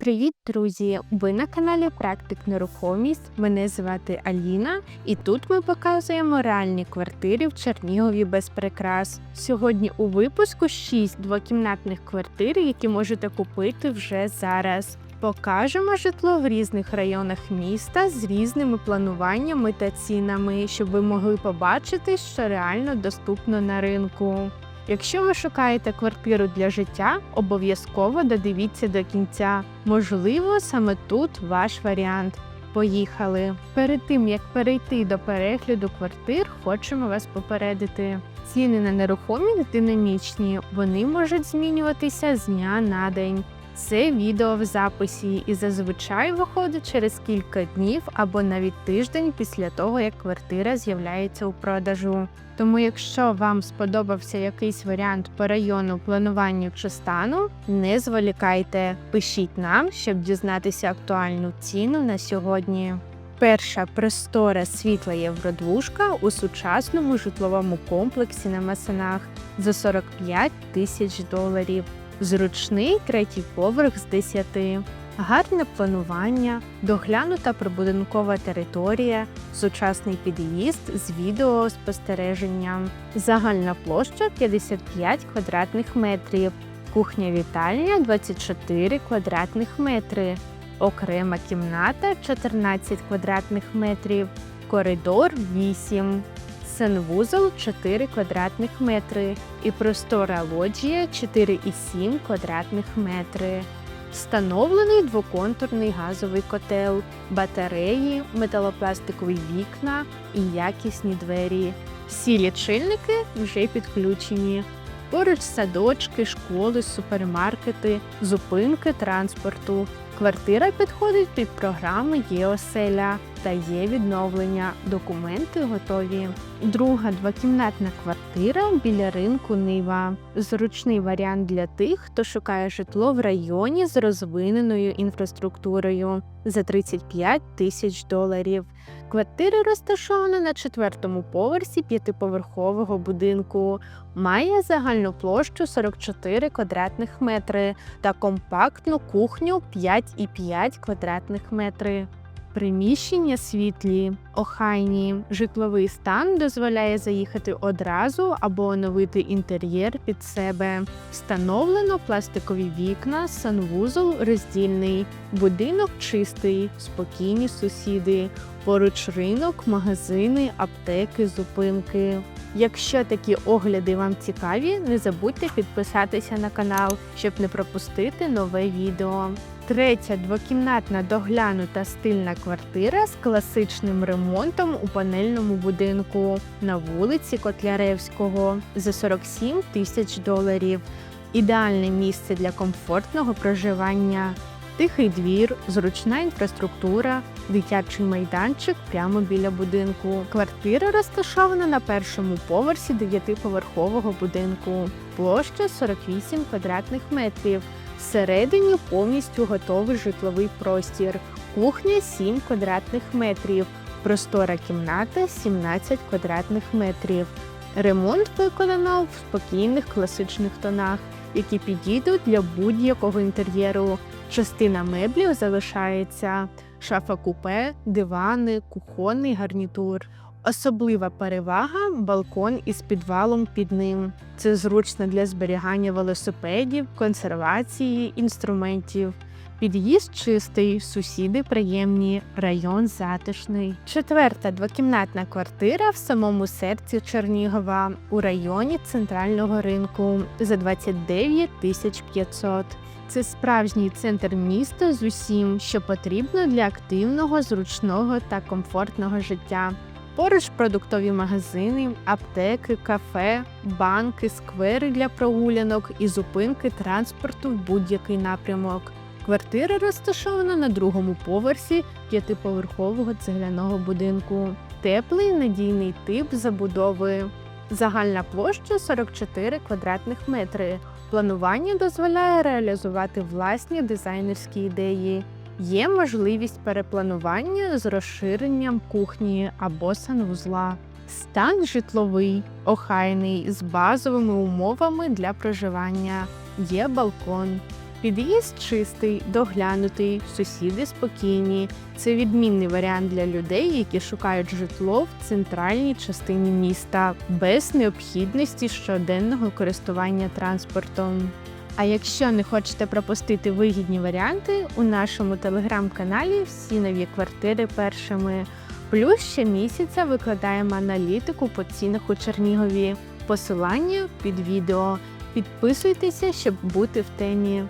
Привіт, друзі! Ви на каналі Практик Нерухомість. Мене звати Аліна, і тут ми показуємо реальні квартири в Чернігові без прикрас. Сьогодні у випуску 6 двокімнатних квартир, які можете купити вже зараз. Покажемо житло в різних районах міста з різними плануваннями та цінами, щоб ви могли побачити, що реально доступно на ринку. Якщо ви шукаєте квартиру для життя, обов'язково додивіться до кінця. Можливо, саме тут ваш варіант. Поїхали! Перед тим як перейти до перегляду квартир, хочемо вас попередити. Ціни на нерухомість динамічні, вони можуть змінюватися з дня на день. Це відео в записі і зазвичай виходить через кілька днів або навіть тиждень після того, як квартира з'являється у продажу. Тому, якщо вам сподобався якийсь варіант по району плануванню чи стану, не зволікайте, пишіть нам, щоб дізнатися актуальну ціну на сьогодні. Перша простора світла євродвушка у сучасному житловому комплексі на Масанах за 45 тисяч доларів. Зручний третій поверх з 10. Гарне планування, доглянута прибудинкова територія, сучасний під'їзд з відеоспостереженням, загальна площа 55 квадратних метрів, кухня вітальня 24 квадратних метри, окрема кімната 14 квадратних метрів, коридор 8, санвузол 4 квадратних метри і простора лоджія 4,7 квадратних метри. Встановлений двоконтурний газовий котел, батареї, металопластикові вікна і якісні двері. Всі лічильники вже підключені. Поруч садочки, школи, супермаркети, зупинки транспорту. Квартира підходить під програми «Є-оселя» та є відновлення. Документи готові. Друга двокімнатна квартира біля ринку Нива. Зручний варіант для тих, хто шукає житло в районі з розвиненою інфраструктурою за 35 тисяч доларів. Квартира розташована на четвертому поверсі п'ятиповерхового будинку, має загальну площу 44 квадратних метри та компактну кухню 5,5 квадратних метри. Приміщення світлі, охайні, житловий стан дозволяє заїхати одразу або оновити інтер'єр під себе. Встановлено пластикові вікна, санвузол роздільний, будинок чистий, спокійні сусіди, поруч ринок, магазини, аптеки, зупинки. Якщо такі огляди вам цікаві, не забудьте підписатися на канал, щоб не пропустити нове відео. Третя двокімнатна доглянута стильна квартира з класичним ремонтом у панельному будинку на вулиці Котляревського за 47 тисяч доларів. Ідеальне місце для комфортного проживання, тихий двір, зручна інфраструктура, дитячий майданчик прямо біля будинку. Квартира розташована на першому поверсі дев'ятиповерхового будинку, площа 48 квадратних метрів. Всередині повністю готовий житловий простір, кухня 7 квадратних метрів, простора кімната 17 квадратних метрів. Ремонт виконано в спокійних класичних тонах, які підійдуть для будь-якого інтер'єру. Частина меблів залишається шафа купе, дивани, кухонний гарнітур. Особлива перевага балкон із підвалом під ним. Це зручно для зберігання велосипедів, консервації, інструментів. Під'їзд чистий, сусіди приємні, район затишний. Четверта двокімнатна квартира в самому серці Чернігова у районі центрального ринку за 29 тисяч 500. Це справжній центр міста з усім, що потрібно для активного, зручного та комфортного життя. Поруч продуктові магазини, аптеки, кафе, банки, сквери для прогулянок і зупинки транспорту в будь-який напрямок. Квартира розташована на другому поверсі п'ятиповерхового цегляного будинку. Теплий надійний тип забудови. Загальна площа 44 квадратних метри. Планування дозволяє реалізувати власні дизайнерські ідеї. Є можливість перепланування з розширенням кухні або санвузла. Стан житловий, охайний, з базовими умовами для проживання. Є балкон. Під'їзд чистий, доглянутий, сусіди спокійні. Це відмінний варіант для людей, які шукають житло в центральній частині міста без необхідності щоденного користування транспортом. А якщо не хочете пропустити вигідні варіанти, у нашому телеграм-каналі всі нові квартири першими. Плюс щомісяця викладаємо аналітику по цінах у Чернігові. Посилання під відео. Підписуйтеся, щоб бути в темі.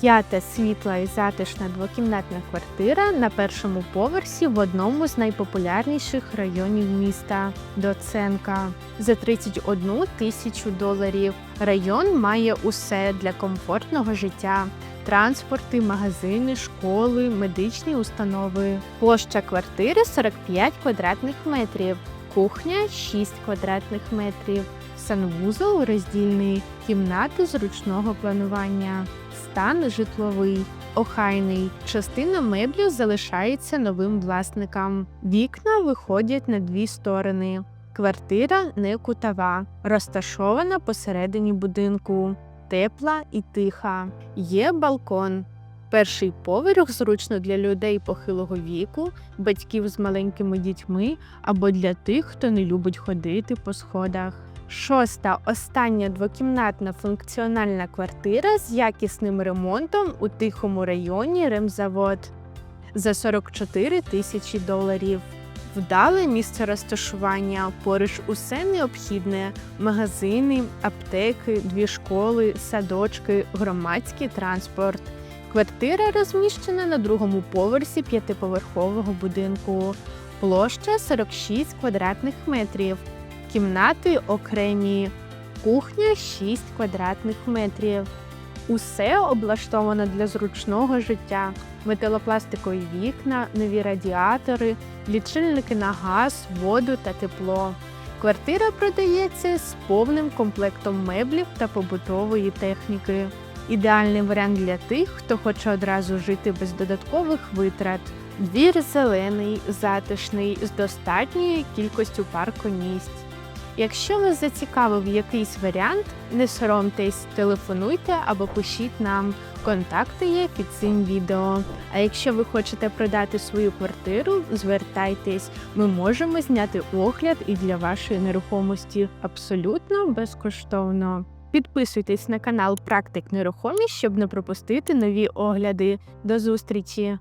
П'ята світла і затишна двокімнатна квартира на першому поверсі в одному з найпопулярніших районів міста Доценка за 31 тисячу доларів. Район має усе для комфортного життя. Транспорти, магазини, школи, медичні установи. Площа квартири 45 квадратних метрів, кухня 6 квадратних метрів, санвузол роздільний, кімнати зручного планування, стан житловий, охайний. Частина меблів залишається новим власникам. Вікна виходять на дві сторони. Квартира не кутова, розташована посередині будинку, тепла і тиха. Є балкон. Перший поверх зручно для людей похилого віку, батьків з маленькими дітьми або для тих, хто не любить ходити по сходах. Шоста остання двокімнатна функціональна квартира з якісним ремонтом у тихому районі Ремзавод за 44 тисячі доларів. Вдале місце розташування, поруч усе необхідне: магазини, аптеки, дві школи, садочки, громадський транспорт. Квартира розміщена на другому поверсі п'ятиповерхового будинку. Площа 46 квадратних метрів. Кімнати окремі, кухня 6 квадратних метрів. Усе облаштовано для зручного життя: металопластикові вікна, нові радіатори, лічильники на газ, воду та тепло. Квартира продається з повним комплектом меблів та побутової техніки. Ідеальний варіант для тих, хто хоче одразу жити без додаткових витрат. Двір зелений, затишний, з достатньою кількістю паркомісць. Якщо вас зацікавив якийсь варіант, не соромтесь, телефонуйте або пишіть нам. Контакти є під цим відео. А якщо ви хочете продати свою квартиру, звертайтесь, ми можемо зняти огляд і для вашої нерухомості абсолютно безкоштовно. Підписуйтесь на канал Практик Нерухомість, щоб не пропустити нові огляди. До зустрічі!